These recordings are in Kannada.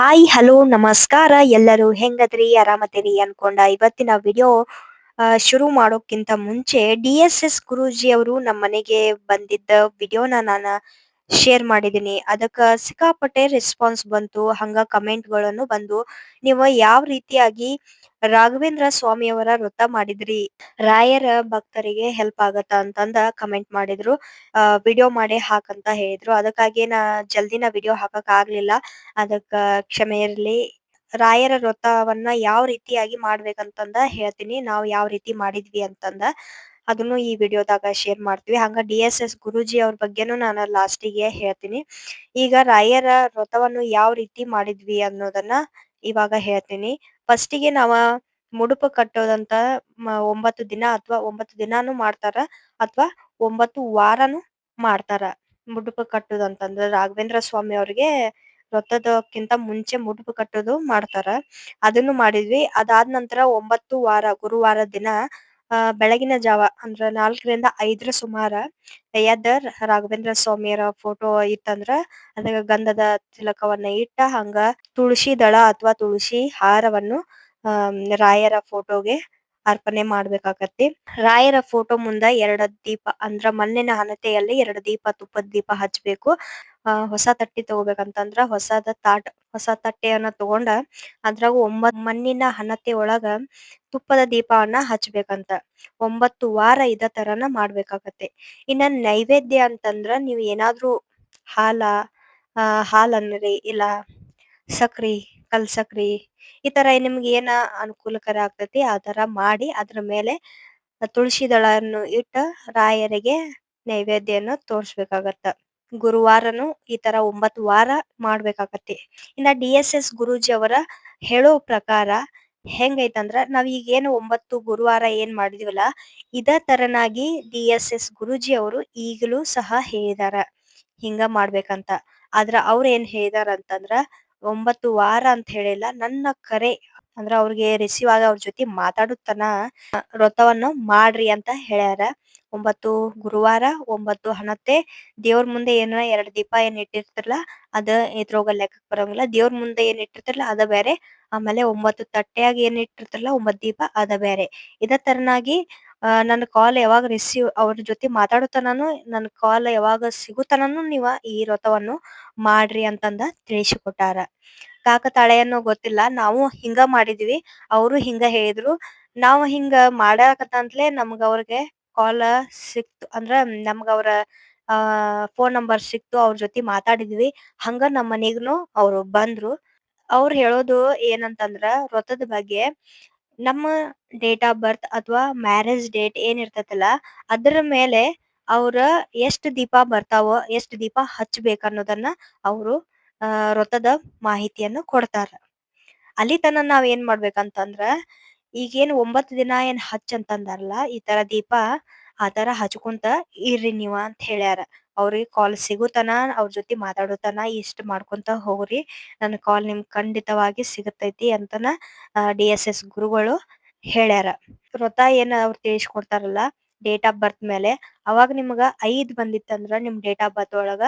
ಹಾಯ್, ಹಲೋ, ನಮಸ್ಕಾರ. ಎಲ್ಲರೂ ಹೆಂಗದ್ರಿ? ಆರಾಮದಿರಿ ಅನ್ಕೊಂಡ ಇವತ್ತಿನ ವಿಡಿಯೋ ಶುರು ಮಾಡೋಕ್ಕಿಂತ ಮುಂಚೆ ಡಿ ಎಸ್ ಎಸ್ ಗುರೂಜಿ ಅವರು ನಮ್ಮ ಮನೆಗೆ ಬಂದಿದ್ದ ವಿಡಿಯೋನ ನಾನು ಶೇರ್ ಮಾಡಿದೀನಿ. ಅದಕ್ಕ ಸಿಕ್ಕಾಪಟ್ಟೆ ರೆಸ್ಪಾನ್ಸ್ ಬಂತು. ಹಂಗ ಕಮೆಂಟ್ಗಳನ್ನು ಬಂದು, ನೀವು ಯಾವ ರೀತಿಯಾಗಿ ರಾಘವೇಂದ್ರ ಸ್ವಾಮಿಯವರ ವ್ರತ ಮಾಡಿದ್ರಿ? ರಾಯರ ಭಕ್ತರಿಗೆ ಹೆಲ್ಪ್ ಆಗತ್ತ? ಅಂತಂದ ಕಮೆಂಟ್ ಮಾಡಿದ್ರು. ವಿಡಿಯೋ ಮಾಡಿ ಹಾಕಂತ ಹೇಳಿದ್ರು. ಅದಕ್ಕಾಗಿ ನಾ ಜಲ್ದಿನ ವಿಡಿಯೋ ಹಾಕಕ್ ಆಗ್ಲಿಲ್ಲ. ಅದಕ್ಕ ಕ್ಷಮೆ ಇರ್ಲಿ. ರಾಯರ ವ್ರತವನ್ನ ಯಾವ ರೀತಿಯಾಗಿ ಮಾಡ್ಬೇಕಂತಂದ ಹೇಳ್ತೀನಿ. ನಾವು ಯಾವ ರೀತಿ ಮಾಡಿದ್ವಿ ಅಂತಂದ. ಅದನ್ನು ಈ ವಿಡಿಯೋದಾಗ ಶೇರ್ ಮಾಡ್ತೀವಿ. ಹಂಗ ಡಿ ಎಸ್ ಎಸ್ ಗುರೂಜಿ ಅವ್ರ ಬಗ್ಗೆನೂ ನಾನು ಲಾಸ್ಟಿಗೆ ಹೇಳ್ತೀನಿ. ಈಗ ರಾಯರ ವ್ರತವನ್ನು ಯಾವ ರೀತಿ ಮಾಡಿದ್ವಿ ಅನ್ನೋದನ್ನ ಇವಾಗ ಹೇಳ್ತೀನಿ. ಫಸ್ಟಿಗೆ ನಾವ ಮುಡುಪು ಕಟ್ಟೋದಂತ ಒಂಬತ್ತು ದಿನ ಅಥವಾ ಒಂಬತ್ತು ದಿನಾನು ಮಾಡ್ತಾರ ಅಥವಾ ಒಂಬತ್ತು ವಾರನು ಮಾಡ್ತಾರ ಮುಡುಪು ಕಟ್ಟೋದಂತಂದ್ರೆ ರಾಘವೇಂದ್ರ ಸ್ವಾಮಿ ಅವ್ರಿಗೆ ವ್ರತದಕ್ಕಿಂತ ಮುಂಚೆ ಮುಡುಪು ಕಟ್ಟೋದು ಮಾಡ್ತಾರ. ಅದನ್ನು ಮಾಡಿದ್ವಿ. ಅದಾದ ನಂತರ ಒಂಬತ್ತು ವಾರ ಗುರುವಾರ ದಿನ ಆ, ಬೆಳಗಿನ ಜಾವ ಅಂದ್ರ ನಾಲ್ಕರಿಂದ ಐದರ ಸುಮಾರ ಎದ್ದ ರಾಘವೇಂದ್ರ ಸ್ವಾಮಿಯರ ಫೋಟೋ ಇತ್ತಂದ್ರ ಅದಕ್ಕ ಗಂಧದ ತಿಲಕವನ್ನ ಇಟ್ಟ ಹಂಗ ತುಳಸಿ ದಳ ಅಥವಾ ತುಳಸಿ ಹಾರವನ್ನು, ಆ, ರಾಯರ ಫೋಟೋಗೆ ಅರ್ಪಣೆ ಮಾಡ್ಬೇಕಾಕತಿ ರಾಯರ ಫೋಟೋ ಮುಂದ ಎರಡ ದೀಪ ಅಂದ್ರ ಮಣ್ಣಿನ ಹಣತೆಯಲ್ಲಿ ಎರಡು ದೀಪ ತುಪ್ಪದ ದೀಪ ಹಚ್ಬೇಕು. ಆ, ಹೊಸ ತಟ್ಟಿ ತಗೋಬೇಕಂತಂದ್ರ ಹೊಸದ ತಾಟ್, ಹೊಸ ತಟ್ಟೆಯನ್ನ ತಗೊಂಡ ಅದ್ರಾಗ ಒಂಬತ್ ಮಣ್ಣಿನ ಹಣತೆ ಒಳಗ ತುಪ್ಪದ ದೀಪವನ್ನ ಹಚ್ಬೇಕಂತ. ಒಂಬತ್ತು ವಾರ ಇದ ತರನ ಮಾಡ್ಬೇಕಾಗತ್ತೆ. ಇನ್ನ ನೈವೇದ್ಯ ಅಂತಂದ್ರ ನೀವ್ ಏನಾದ್ರು ಹಾಲ ಹಾಲ್ ಅನ್ನರಿ ಇಲ್ಲ ಸಕ್ರಿ, ಕಲ್ ಸಕ್ರಿ, ಈ ತರ ನಿಮ್ಗೆ ಏನ ಅನುಕೂಲಕರ ಆಗ್ತೈತಿ ಆ ತರ ಮಾಡಿ ಅದ್ರ ಮೇಲೆ ತುಳಸಿ ದಳವನ್ನು ಇಟ್ಟ ರಾಯರಿಗೆ ನೈವೇದ್ಯನ ತೋರ್ಸ್ಬೇಕಾಗತ್ತ. ಗುರುವಾರನು ಈ ತರ ಒಂಬತ್ತು ವಾರ ಮಾಡ್ಬೇಕಾಗತ್ತೆ. ಇನ್ನ ಡಿ ಎಸ್ ಎಸ್ ಗುರೂಜಿ ಅವರ ಹೇಳೋ ಪ್ರಕಾರ ಹೆಂಗೈತಂದ್ರ ನಾವ್ ಈಗ ಏನು ಒಂಬತ್ತು ಗುರುವಾರ ಏನ್ ಮಾಡಿದಿವಲ್ಲ, ಇದ ತರನಾಗಿ ಡಿ ಎಸ್ ಎಸ್ ಗುರೂಜಿ ಅವರು ಈಗಲೂ ಸಹ ಹೇಳಿದಾರ, ಹಿಂಗ ಮಾಡ್ಬೇಕಂತ. ಆದ್ರ ಅವ್ರ ಏನ್ ಹೇಳಿದಾರ ಅಂತಂದ್ರ ಒಂಬತ್ತು ವಾರ ಅಂತ ಹೇಳಿಲ್ಲ, ನನ್ನ ಕರೆ ಅಂದ್ರ ಅವ್ರಿಗೆ ರಿಸೀವ್ ಆಗ ಅವ್ರ ಜೊತೆ ಮಾತಾಡೋ ತನ ವ್ರತವನ್ನು ಮಾಡ್ರಿ ಅಂತ ಹೇಳ್ಯಾರ. ಒಂಬತ್ತು ಗುರುವಾರ, ಒಂಬತ್ತು ಹಣತೆ. ದೇವ್ರ ಮುಂದೆ ಏನ ಎರಡ್ ದೀಪ ಏನ್ ಇಟ್ಟಿರ್ತಾರಲ್ಲ, ಅದ ಇದ್ರೋಗ ಲೆಕ್ಕಕ್ ಬರಂಗಿಲ್ಲ. ದೇವ್ರ ಮುಂದೆ ಏನ್ ಇಟ್ಟಿರ್ತಿರಲ್ಲ, ಅದ ಬೇರೆ ಆಮೇಲೆ ಒಂಬತ್ತು ತಟ್ಟೆಯಾಗ ಏನ್ ಇಟ್ಟಿರ್ತಾರಲ್ಲ ಒಂಬತ್ ದೀಪ, ಅದ ಬೇರೆ ಇದ ತರನಾಗಿ ನನ್ನ ಕಾಲ್ ಯಾವಾಗ ರಿಸೀವ್ ಅವ್ರ ಜೊತೆ ಮಾತಾಡೋ ತನಾನು, ನನ್ ಕಾಲ್ ಯಾವಾಗ ಸಿಗುತನನು ನೀವ ಈ ವ್ರತವನ್ನು ಮಾಡ್ರಿ ಅಂತಂದ ತಿಳಿಸಿಕೊಟ್ಟಾರ. ಕಾಕತಾಳೆಯನ್ನೋ ಗೊತ್ತಿಲ್ಲ. ನಾವು ಹಿಂಗ ಮಾಡಿದ್ವಿ. ಅವರು ಹಿಂಗ ಹೇಳಿದ್ರು. ನಾವು ಹಿಂಗ ಮಾಡಾಕತ್ತಂತ್ಲೆ ನಮ್ಗ ಅವ್ರಿಗೆ ಕಾಲ್ ಸಿಕ್ತು. ಅಂದ್ರ ನಮ್ಗ ಅವ್ರ, ಆ ಫೋನ್ ನಂಬರ್ ಸಿಕ್ತು. ಅವ್ರ ಜೊತೆ ಮಾತಾಡಿದ್ವಿ. ಹಂಗ ನಮ್ಮ ಮನಿಗ್ನು ಅವ್ರು ಬಂದ್ರು. ಅವ್ರು ಹೇಳೋದು ಏನಂತಂದ್ರ ವ್ರತದ ಬಗ್ಗೆ ನಮ್ಮ ಡೇಟ್ ಆಫ್ ಬರ್ತ್ ಅಥವಾ ಮ್ಯಾರೇಜ್ ಡೇಟ್ ಏನ್ ಇರ್ತೈತಲ್ಲ ಅದರ ಮೇಲೆ ಅವ್ರ ಎಷ್ಟ್ ದೀಪ ಬರ್ತಾವೋ, ಎಷ್ಟ್ ದೀಪ ಹಚ್ಚಬೇಕ ಅನ್ನೋದನ್ನ ಅವ್ರು ವ್ರತದ ಮಾಹಿತಿಯನ್ನು ಕೊಡ್ತಾರ. ಅಲ್ಲಿ ತನ ನಾವ್ ಏನ್ ಮಾಡ್ಬೇಕಂತಂದ್ರ, ಈಗೇನ್ ಒಂಬತ್ ದಿನ ಏನ್ ಹಚ್ ಅಂತಂದಾರಲ್ಲ, ಈ ತರ ದೀಪ ಆ ತರ ಹಚ್ಕೊಂತ ಇರ್ರಿ ನೀವ ಅಂತ ಹೇಳ್ಯಾರ. ಅವ್ರಿಗೆ ಕಾಲ್ ಸಿಗುತನ ಅವ್ರ ಜೊತೆ ಮಾತಾಡೋತನ ಇಷ್ಟ ಮಾಡ್ಕೊಂತ ಹೋಗ್ರಿ. ನನ್ನ ಕಾಲ್ ನಿಮ್ ಖಂಡಿತವಾಗಿ ಸಿಗತೈತಿ ಅಂತನ ಡಿ ಎಸ್ ಗುರುಗಳು ಹೇಳ್ಯಾರ. ವ್ರತ ಏನ್ ಅವ್ರು ತಿಳಿಸ್ಕೊಡ್ತಾರಲ್ಲ ಡೇಟ್ ಆಫ್ ಬರ್ತ್ ಮೇಲೆ. ಅವಾಗ ನಿಮ್ಗ ಐದ್ ಬಂದಿತ್ತಂದ್ರ ನಿಮ್ ಡೇಟ್ ಆಫ್ ಬರ್ತ್ ಒಳಗ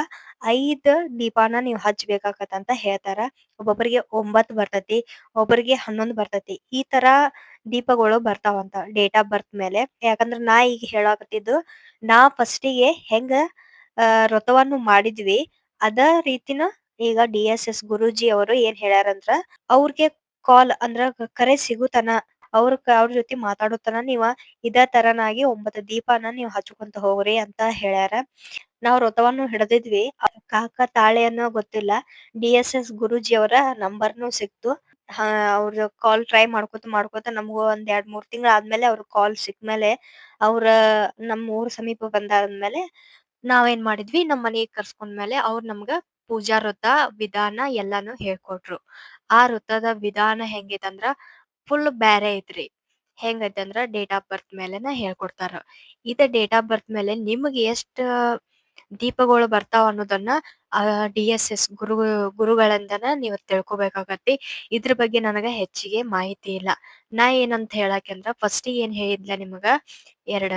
ಐದ್ ದೀಪಾನ ನೀವ್ ಹಚ್ಬೇಕಾಕತ್ತ ಅಂತ ಹೇಳ್ತಾರ. ಒಬ್ಬೊಬ್ಬರಿಗೆ ಒಂಬತ್ ಬರ್ತೇತಿ ಒಬ್ಬರಿಗೆ ಹನ್ನೊಂದ್ ಬರ್ತೇತಿ. ಈ ತರ ದೀಪಗಳು ಬರ್ತಾವಂತ ಡೇಟ್ ಆಫ್ ಬರ್ತ್ ಮೇಲೆ. ಯಾಕಂದ್ರ ನಾ ಈಗ ಹೇಳಾಕತ್ತಿದ್ದು, ನಾ ಫಸ್ಟಿಗೆ ಹೆಂಗ ವ್ರತವನ್ನು ಮಾಡಿದ್ವಿ. ಅದ ರೀತಿನ ಈಗ ಡಿ ಎಸ್ ಎಸ್ ಗುರೂಜಿ ಅವರು ಏನ್ ಹೇಳ್ಯಾರಂದ್ರ, ಅವ್ರಿಗೆ ಕಾಲ್ ಅಂದ್ರ ಕರೆ ಸಿಗುತನ. ಅವ್ರ ಅವ್ರ ಜೊತೆ ಮಾತಾಡೋತನ ನೀವ ಇದ ತರನಾಗಿ ಒಂಬತ್ತು ದೀಪನ ನೀವ್ ಹಚ್ಕೊಂತ ಹೋಗ್ರಿ ಅಂತ ಹೇಳ್ಯಾರ. ನಾವ್ ವ್ರತವನ್ನು ಹಿಡ್ದಿದ್ವಿ. ಕಾಕ ತಾಳೆ ಅನ್ನೋ ಗೊತ್ತಿಲ್ಲ. ಡಿ ಎಸ್ ಎಸ್ ಗುರೂಜಿ ಅವರ ನಂಬರ್ನು ಸಿಕ್ತು. ಹಾ, ಅವ್ರ ಕಾಲ್ ಟ್ರೈ ಮಾಡ್ಕೊತ ಮಾಡ್ಕೊತ ನಮಗೂ ಒಂದ್ ಎರಡ್ ಮೂರ್ ತಿಂಗಳ ಆದ್ಮೇಲೆ ಅವ್ರ ಕಾಲ್ ಸಿಕ್ಮೇಲೆ ಅವ್ರ ನಮ್ ಊರ್ ಸಮೀಪ ಬಂದಾದ್ಮೇಲೆ ನಾವೇನ್ ಮಾಡಿದ್ವಿ, ನಮ್ ಕರ್ಸ್ಕೊಂಡ್ ಕರ್ಸ್ಕೊಂಡ್ಮೇಲೆ ಅವ್ರ್ ನಮ್ಗ ಪೂಜಾ ವ್ರತ ವಿಧಾನ ಎಲ್ಲಾನು ಹೇಳ್ಕೊಟ್ರು. ಆ ವ್ರತದ ವಿಧಾನ ಹೆಂಗೈತಂದ್ರ ಫುಲ್ ಬ್ಯಾರೆ ಐತ್ರಿ. ಹೆಂಗೈತಂದ್ರ ಡೇಟ್ ಆಫ್ ಬರ್ತ್ ಮೇಲೆನ ಹೇಳ್ಕೊಡ್ತಾರ. ಇದ ಡೇಟ್ ಆಫ್ ಬರ್ತ್ ಮೇಲೆ ನಿಮ್ಗ್ ಎಷ್ಟ ದೀಪಗಳು ಬರ್ತಾವ ಅನ್ನೋದನ್ನ, ಆ, ಡಿ ಎಸ್ ಎಸ್ ಗುರು, ಗುರುಗಳಿಂದನ ನೀವ್ ತಿಳ್ಕೊಬೇಕಾಗತ್ತಿ. ಇದ್ರ ಬಗ್ಗೆ ನನಗ ಹೆಚ್ಚಿಗೆ ಮಾಹಿತಿ ಇಲ್ಲ. ನಾ ಏನಂತ ಹೇಳಾಕಂದ್ರ ಫಸ್ಟಿಗೆ ಏನ್ ಹೇಳಿದ್ಲ ನಿಮಗ, ಎರಡ,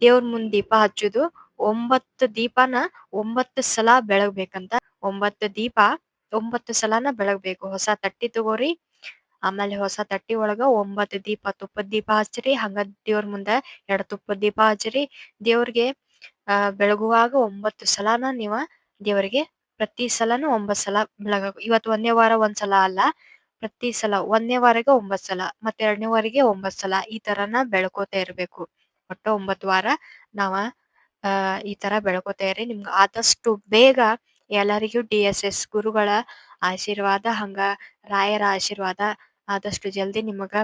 ದೇವ್ರ ಮುಂದ್ ದೀಪ ಹಚ್ಚುದು ಒಂಬತ್ತು ದೀಪನ ಒಂಬತ್ತು ಸಲ ಬೆಳಗ್ಬೇಕಂತ. ಒಂಬತ್ತು ದೀಪ ಒಂಬತ್ತು ಸಲನ ಬೆಳಗ್ಬೇಕು. ಹೊಸ ತಟ್ಟಿ ತಗೋರಿ ಆಮೇಲೆ ಹೊಸ ತಟ್ಟಿ ಒಳಗ ಒಂಬತ್ತು ದೀಪ, ತುಪ್ಪದ ದೀಪ ಹಚ್ಚ್ರಿ. ಹಂಗ ದೇವ್ರ ಮುಂದ ಎರಡ್ ತುಪ್ಪದ ದೀಪ ಹಚ್ಚ್ರಿ. ದೇವ್ರಿಗೆ, ಆ, ಬೆಳಗುವಾಗ ಒಂಬತ್ತು ಸಲಾನ ನೀವ ದೇವರಿಗೆ ಪ್ರತಿ ಸಲಾನು ಒಂಬತ್ ಸಲ ಬೆಳಗ, ಇವತ್ತು ಒಂದೇ ವಾರ ಒಂದ್ ಸಲ ಅಲ್ಲ, ಪ್ರತಿ ಸಲ ಒಂದನೇ ವಾರಗೆ ಒಂಬತ್ ಸಲ, ಮತ್ತೆ ಎರಡನೇ ವಾರಿಗೆ ಒಂಬತ್ ಸಲ ಈ ತರನ ಬೆಳ್ಕೋತ ಇರ್ಬೇಕು. ಒಟ್ಟ ಒಂಬತ್ ವಾರ ನಾವ, ಆ, ಈ ತರ ಬೆಳ್ಕೋತ ಇರಿ. ನಿಮ್ಗ ಆದಷ್ಟು ಬೇಗ ಎಲ್ಲರಿಗೂ ಡಿ.ಎಸ್.ಎಸ್ ಗುರುಗಳ ಆಶೀರ್ವಾದ, ಹಂಗ ರಾಯರ ಆಶೀರ್ವಾದ ಆದಷ್ಟು ಜಲ್ದಿ ನಿಮಗ,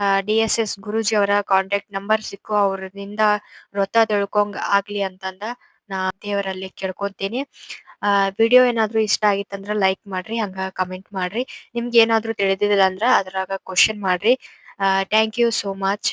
ಆ ಡಿ.ಎಸ್.ಎಸ್ ಗುರೂಜಿ ಅವರ ಕಾಂಟ್ಯಾಕ್ಟ್ ನಂಬರ್ ಸಿಕ್ಕು ಅವ್ರಿಂದ ವ್ರತ ತಿಳ್ಕೊಂಗ್ ಆಗ್ಲಿ ಅಂತಂದ ನಾ ದೇವರಲ್ಲಿ ಕೇಳ್ಕೊಂತೀನಿ. ವಿಡಿಯೋ ಏನಾದ್ರು ಇಷ್ಟ ಆಗಿತ್ತಂದ್ರ ಲೈಕ್ ಮಾಡ್ರಿ, ಹಂಗ ಕಮೆಂಟ್ ಮಾಡ್ರಿ. ನಿಮ್ಗೆ ಏನಾದ್ರು ತಿಳಿದಿಲ್ಲ ಅಂದ್ರ ಅದ್ರಾಗ ಕ್ವಶನ್ ಮಾಡ್ರಿ. Thank you so much